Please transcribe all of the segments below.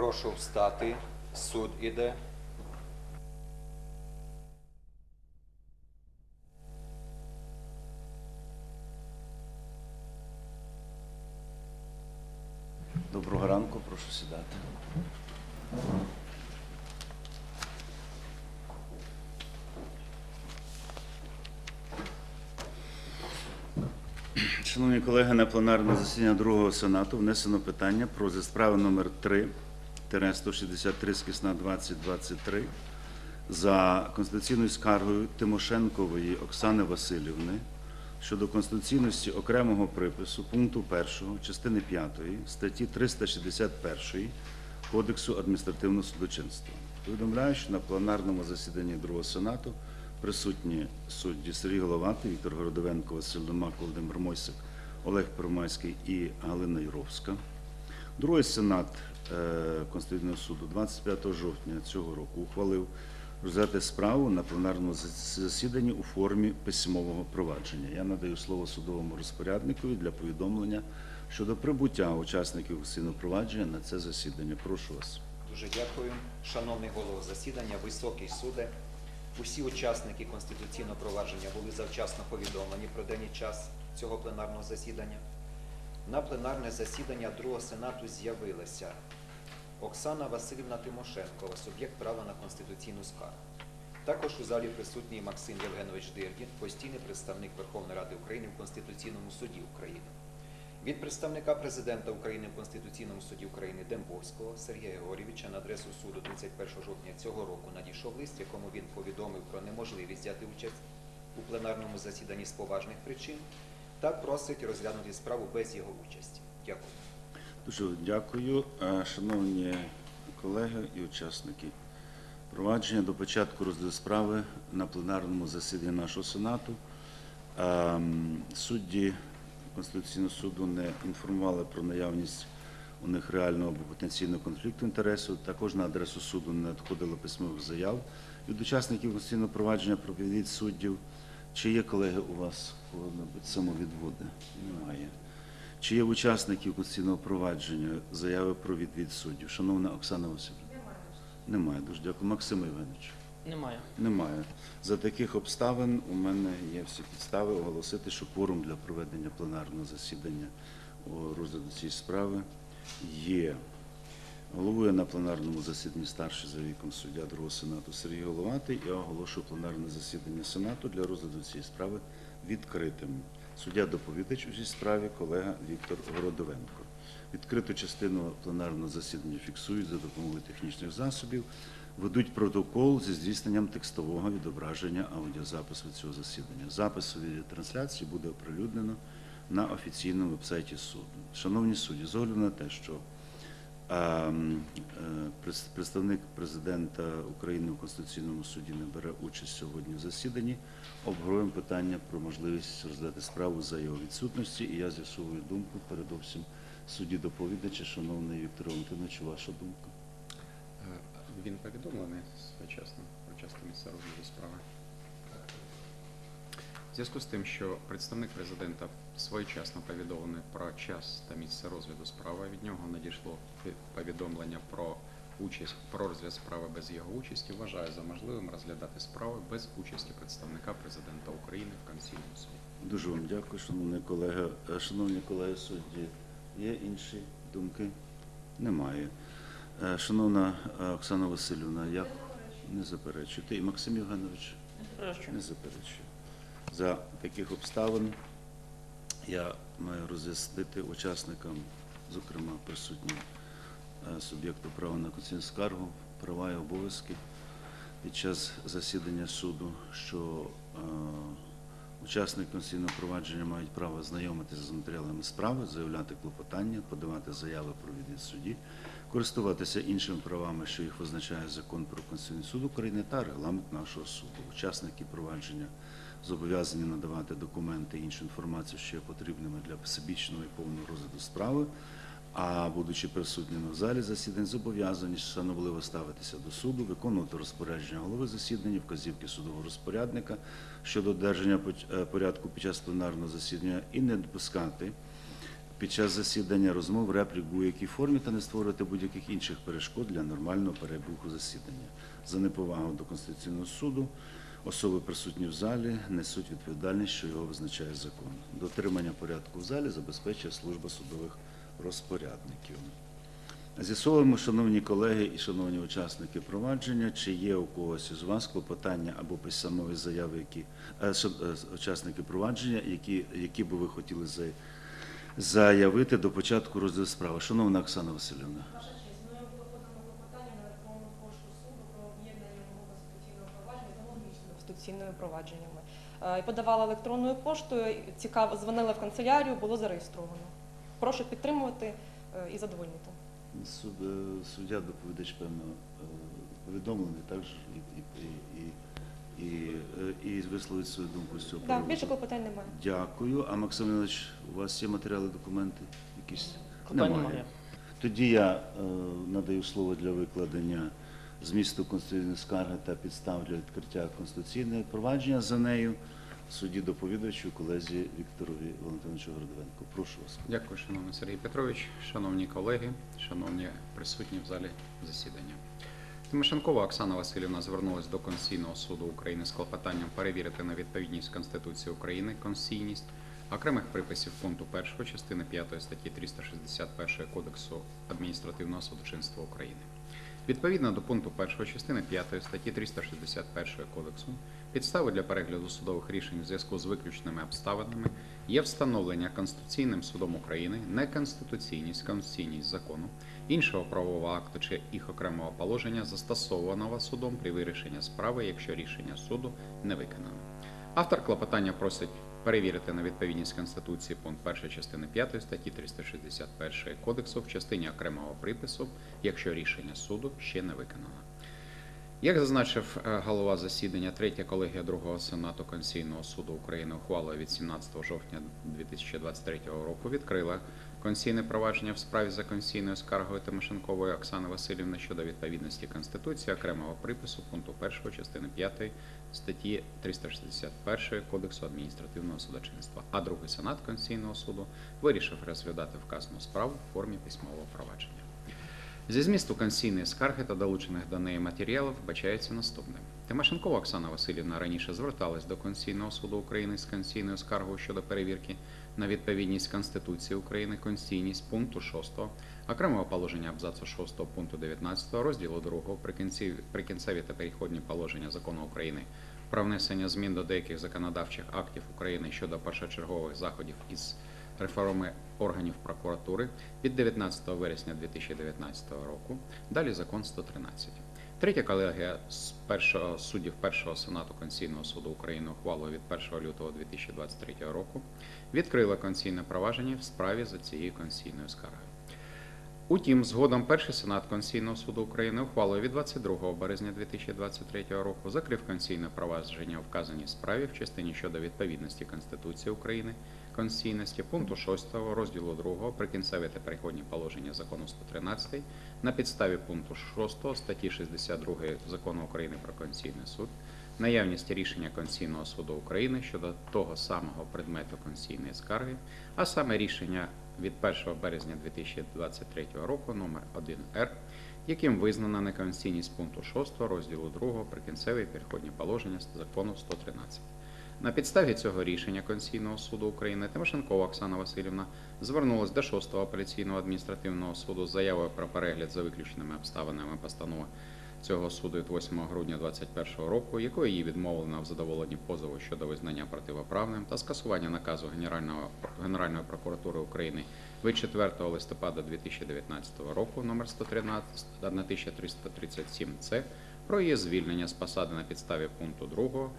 Прошу встати. Суд іде. Доброго ранку, прошу сідати. Шановні колеги, на пленарне засідання другого сенату внесено питання про розгляд справи номер 3 163 скісна 2023 за конституційною скаргою Тимошенкової Оксани Васильівни щодо конституційності окремого припису пункту 1 частини 5 статті 361 Кодексу адміністративного судочинства. Повідомляю, що на пленарному засіданні другого сенату присутні судді Сергій Головатий, Віктор Городовенко, Василь Домак, Володимир Мойсик, Олег Первомайський і Галина Юровська. Другий сенат Конституційного суду 25 жовтня цього року ухвалив розглядати справу на пленарному засіданні у формі письмового провадження. Я надаю слово судовому розпорядникові для повідомлення щодо прибуття учасників конституційного провадження на це засідання. Прошу вас. Дуже дякую. Шановний голово засідання, високий суде. Усі учасники конституційного провадження були завчасно повідомлені про день і час цього пленарного засідання. На пленарне засідання другого сенату з'явилася Оксана Васильівна Тимошенкова, суб'єкт права на конституційну скаргу. Також у залі присутній Максим Євгенович Дирдін, постійний представник Верховної Ради України в Конституційному суді України. Від представника президента України в Конституційному суді України Дембовського Сергія Георгійовича на адресу суду 31 жовтня цього року надійшов лист, якому він повідомив про неможливість взяти участь у пленарному засіданні з поважних причин та просить розглянути справу без його участі. Дякую. Дуже дякую, Е, шановні колеги і учасники провадження. До початку розгляду справи на пленарному засіданні нашого сенату ем, судді Конституційного суду не інформували про наявність у них реального або потенційного конфлікту інтересу. Також на адресу суду не надходило письмових заяв від учасників конституційного провадження про відвід суддів. Чи є колеги у вас коли-небудь самовідводи? Немає. Чи є в учасників конституційного провадження заяви про відвід суддів? Шановна Оксана Васильівна? Немає. Дуже дякую. Максим Євгенович? Немає. Немає. За таких обставин у мене є всі підстави оголосити, що форум для проведення пленарного засідання у розгляду цієї справи є. Головує на пленарному засіданні старший за віком суддя другого сенату Сергій Головатий. Я оголошую пленарне засідання сенату для розгляду цієї справи відкритим. Суддя доповідач у цій справі колега Віктор Городовенко. Відкриту частину пленарного засідання фіксують за допомогою технічних засобів, ведуть протокол зі здійсненням текстового відображення аудіозапису цього засідання. Запис трансляції буде оприлюднено на офіційному вебсайті суду. Шановні судді, з огляду на те, що ем, е, представник президента України у Конституційному суді не бере участь сьогодні в засіданні. Обговорюємо питання про можливість розглядати справу за його відсутності. І я з'ясовую думку передовсім судді доповідача, шановний Віктор Валентинович, ваша думка. Е, Він повідомлений своєчасно про час та місце розгляду справи. В зв'язку з тим, що представник президента своєчасно повідомлений про час та місце розгляду справи, від нього надійшло повідомлення про участь про розгляд справи без його участі. Вважаю за можливим розглядати справи без участі представника президента України в Конституційному суді. Дуже вам дякую, шановний колега. Е, Шановні колеги судді, є інші думки? Немає. Е, Шановна е, Оксана Васильівна, як не заперечуєте? І Максим Євгенович не заперечує. За таких обставин я маю роз'яснити учасникам, зокрема присутнім е, суб'єкту права на конституційну скаргу, права і обов'язки під час засідання суду, що е, Учасники конституційного провадження мають право знайомитися з матеріалами справи, заявляти клопотання, подавати заяви про відвід судді, користуватися іншими правами, що їх визначає закон про Конституційний суд України та регламент нашого суду. Учасники провадження зобов'язані надавати документи і іншу інформацію, що є потрібними для всебічного і повного розгляду справи. А будучи присутніми в залі засідань, зобов'язані шанобливо ставитися до суду, виконувати розпорядження голови засідання, вказівки судового розпорядника щодо одержання е, порядку під час пленарного засідання і не допускати під час засідання розмов, реплік будь-якій формі та не створювати будь-яких інших перешкод для нормального перебуху засідання. За неповагу до Конституційного суду особи присутні в залі несуть відповідальність, що його визначає закон. Дотримання порядку в залі забезпечує служба судових розпорядників. З'ясовуємо, шановні колеги і шановні учасники провадження, чи є у когось із вас клопотання або письмові заяви, які е, е, учасники провадження, які, які би ви хотіли заявити до початку розгляду справи. Шановна Оксана Васильівна. Конституційними провадженнями. Е, І подавала електронною поштою, цікаво, дзвонила в канцелярію, було зареєстровано. Прошу підтримувати е, і задовольнити. Суд, е, суддя доповідач, певно, повідомлений також і, і, і, і, і, висловить свою думку з цього Так, більше клопотань немає. Дякую. А Максим Іванович, у вас є матеріали, документи? Якісь? Клопотань немає. Тоді я е, надаю слово для викладення змісту конституційної скарги та підстав для відкриття конституційного провадження за нею судді доповідачу колезі Вікторові Валентиновичу Городовенко. Прошу вас. Дякую, шановний Сергій Петрович, шановні колеги, шановні присутні в залі засідання. Тимошенкова Оксана Васильівна звернулася до Конституційного суду України з клопотанням перевірити на відповідність Конституції України конституційність окремих приписів пункту 1 частини 5 статті 361 Кодексу адміністративного судочинства України. Відповідно до пункту 1 частини 5 статті 361 Кодексу, підстави для перегляду судових рішень у зв'язку з виключними обставинами є встановлення Конституційним судом України неконституційність, конституційність закону, іншого правового акту чи їх окремого положення, застосованого судом при вирішенні справи, якщо рішення суду не виконано. Автор клопотання просить перевірити на відповідність Конституції пункт 1 частини 5 статті 361 Кодексу в частині окремого припису, якщо рішення суду ще не виконано. Як зазначив е, голова засідання, третя колегія другого сенату Конституційного суду України ухвалою від 17 жовтня 2023 року відкрила конституційне провадження в справі за конституційною скаргою Тимошенкової Оксани Васильівни щодо відповідності Конституції окремого припису пункту 1 частини 5 статті 361 Кодексу адміністративного судочинства. А другий сенат Конституційного суду вирішив розглядати вказану справу в формі письмового провадження. Зі змісту конституційної скарги та долучених до неї матеріалів вбачається наступне. Тимошенкова Оксана Васильівна раніше зверталась до Конституційного суду України з конституційною скаргою щодо перевірки на відповідність Конституції України, конституційність пункту 6, окремого положення абзацу 6 пункту 19 розділу 2 прикінці- прикінцеві та перехідні положення закону України про внесення змін до деяких законодавчих актів України щодо першочергових заходів із реформи органів прокуратури від 19 вересня 2019 року. Далі закон 113. Третя колегія з першого суддів першого сенату Конституційного суду України ухвалою від 1 лютого 2023 року відкрила конституційне провадження в справі за цією конституційною скаргою. Утім, згодом перший сенат Конституційного суду України ухвалою від 22 березня 2023 року закрив конституційне провадження вказаній справі в частині щодо відповідності Конституції України, конституційності пункту 6 розділу 2 прикінцеві та переходні положення закону 113 на підставі пункту 6 статті 62 закону України про Конституційний суд, наявність рішення Конституційного суду України щодо того самого предмету конституційної скарги, а саме рішення від 1 березня 2023 року номер 1Р, яким визнана неконституційність пункту 6 розділу 2 прикінцеві переходні положення закону 113. На підставі цього рішення Конституційного суду України Тимошенкова Оксана Васильівна звернулась до 6-го апеляційного адміністративного суду з заявою про перегляд за виключними обставинами постанови цього суду від 8 грудня 2021 року, якою їй відмовлено в задоволенні позову щодо визнання противоправним та скасування наказу Генерального Генеральної прокуратури України від 4 листопада 2019 року номер 113 1337 С про її звільнення з посади на підставі пункту 2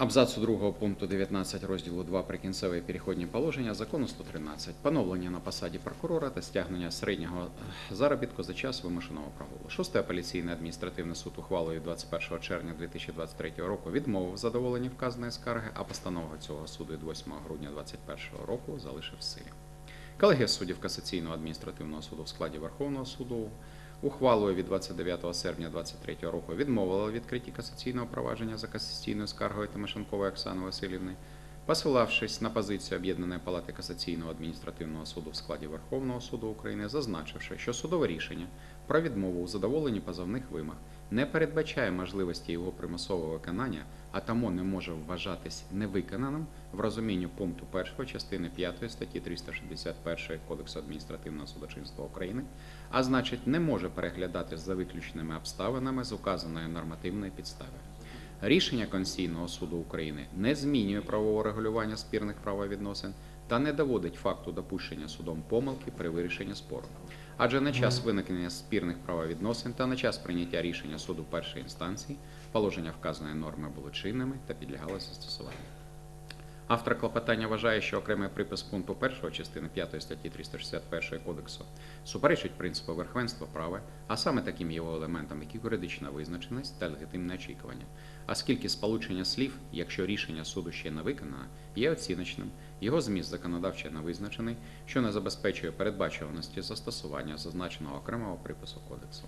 Абзацу 2 пункту 19 розділу 2 прикінцеві і переходні положення закону 113. Поновлення на посаді прокурора та стягнення середнього е, заробітку за час вимушеного прогулу. Шостий апеляційний адміністративний суд ухвалою 21 червня 2023 року відмовив задоволені вказаної скарги, а постанова цього суду від 8 грудня 2021 року залишив силі. Колегія суддів Касаційного адміністративного суду в складі Верховного суду ухвалою від 29 серпня 2023 року відмовила відкритті касаційного провадження за касаційною скаргою Тимошенкової Оксани Васильівни. посилавшись на позицію Об'єднаної палати касаційного адміністративного суду в складі Верховного суду України, зазначивши, що судове рішення про відмову у задоволенні позовних вимог не передбачає можливості його примусового виконання, а тому не може вважатись невиконаним в розумінні пункту 1 частини 5 статті 361 Кодексу адміністративного судочинства України, а значить не може переглядатись за виключеними обставинами з указаної нормативної підстави. Рішення Конституційного суду України не змінює правового регулювання спірних правовідносин та не доводить факту допущення судом помилки при вирішенні спору. Адже на час виникнення спірних правовідносин та на час прийняття рішення суду першої інстанції положення вказаної норми були чинними та підлягали застосуванню. Автор клопотання вважає, що окремий припис пункту 1 частини 5 статті 361 Кодексу суперечить принципу верховенства права, а саме таким його елементам, як юридична визначеність та легітимне очікування. Оскільки сполучення слів, якщо рішення суду ще не виконано, є оціночним, його зміст законодавчо не визначений, що не забезпечує передбачуваності застосування зазначеного окремого припису кодексу.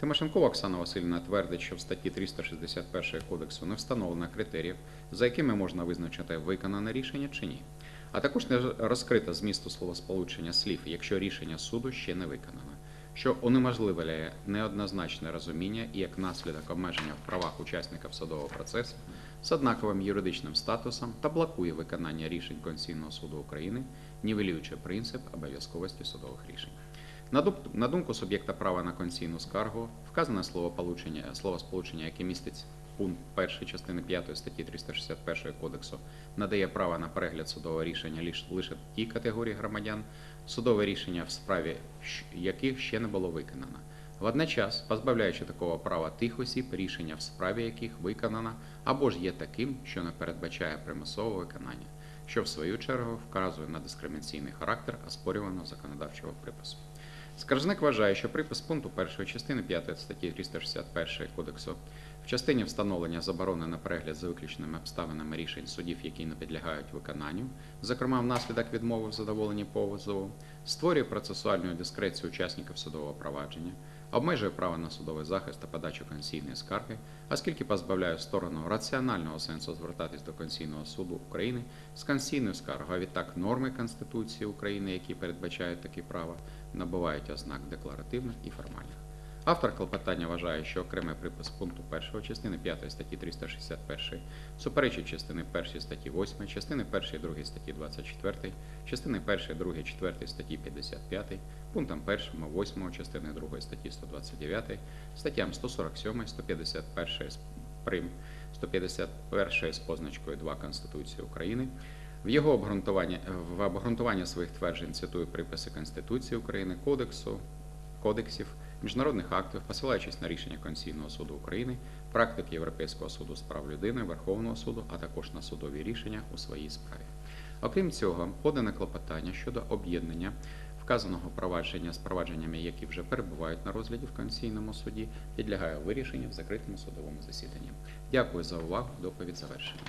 Тимошенкова Оксана Васильівна твердить, що в статті 361 кодексу не встановлено критеріїв, за якими можна визначити виконане рішення чи ні. А також не розкрито змісту словосполучення слів, якщо рішення суду ще не виконано, що унеможливляє неоднозначне розуміння і як наслідок обмеження в правах учасників судового процесу з однаковим юридичним статусом та блокує виконання рішень Конституційного суду України, нівелюючи принцип обов'язковості судових рішень. На думку суб'єкта права на конституційну скаргу, вказане словосполучення, яке містить пункт 1 частини 5 статті 361 Кодексу, надає право на перегляд судового рішення лиш- лише тій категорії громадян, судове рішення в справі яких ще не було виконано. Водночас, позбавляючи такого права тих осіб, рішення в справі яких виконано або ж є таким, що не передбачає примусового виконання, що в свою чергу вказує на дискримінаційний характер оспорюваного законодавчого припису. Скаржник вважає, що припис пункту 1 частини 5 статті 361 Кодексу в частині встановлення заборони на перегляд за виключеними обставинами рішень судів, які не підлягають виконанню, зокрема внаслідок відмови в задоволенні позову, створює процесуальну дискрецію учасників судового провадження, обмежує право на судовий захист та подачу конституційної скарги, оскільки позбавляє сторону раціонального сенсу звертатись до Конституційного суду України з конституційною скаргою, а відтак норми Конституції України, які передбачають такі права, набувають ознак декларативних і формальних. Автор клопотання вважає, що окремий припис пункту 1 частини 5 статті 361 суперечить частини 1 статті 8, частини 1 і 2 статті 24, частини 1, 2, 4 статті 55, пунктам 1, 8 частини 2 статті 129, статтям 147, 151 з прим, 151 з позначкою 2 Конституції України, в його обґрунтуванні в обґрунтуванні своїх тверджень цитую приписи Конституції України, Кодексу, кодексів, міжнародних актів, посилаючись на рішення Конституційного суду України, практики Європейського суду з прав людини, Верховного суду, а також на судові рішення у своїй справі. Окрім цього, подане клопотання щодо об'єднання вказаного провадження з провадженнями, які вже перебувають на розгляді в Конституційному суді, підлягає вирішенню в закритому судовому засіданні. Дякую за увагу. Доповідь завершена.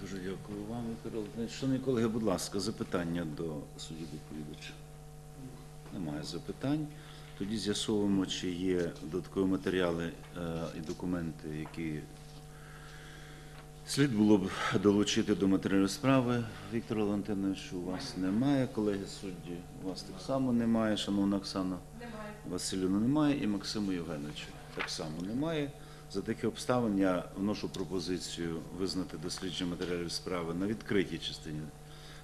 Дуже дякую вам, Володимирович. Шановні колеги, будь ласка, запитання до судді доповідача. Немає запитань. Тоді з'ясовуємо, чи є додаткові матеріали е, і документи, які слід було б долучити до матеріалів справи. Віктор Валентинович, у вас немає. Колеги судді, у вас так само немає. Шановна Оксана Немає. Немає і Максиму Євгеновичу так само немає. За таких обставин я вношу пропозицію визнати дослідження матеріалів справи на відкритій частині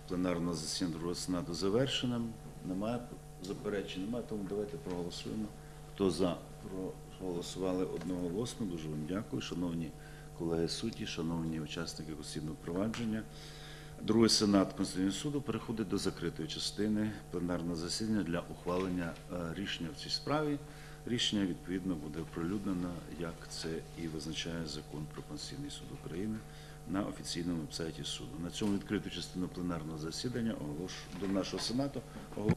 пленарного засідання другого сенату завершеним. Немає заперечень, немає, тому давайте проголосуємо. Хто за проголосували одноголосно, дуже вам дякую, шановні колеги судді, шановні учасники конституційного провадження. Другий сенат Конституційного суду переходить до закритої частини пленарного засідання для ухвалення е, рішення в цій справі. Рішення відповідно буде оприлюднено, як це і визначає закон про Конституційний суд України на офіційному сайті суду. На цьому відкриту частину пленарного засідання оголошу до нашого сенату. оголошую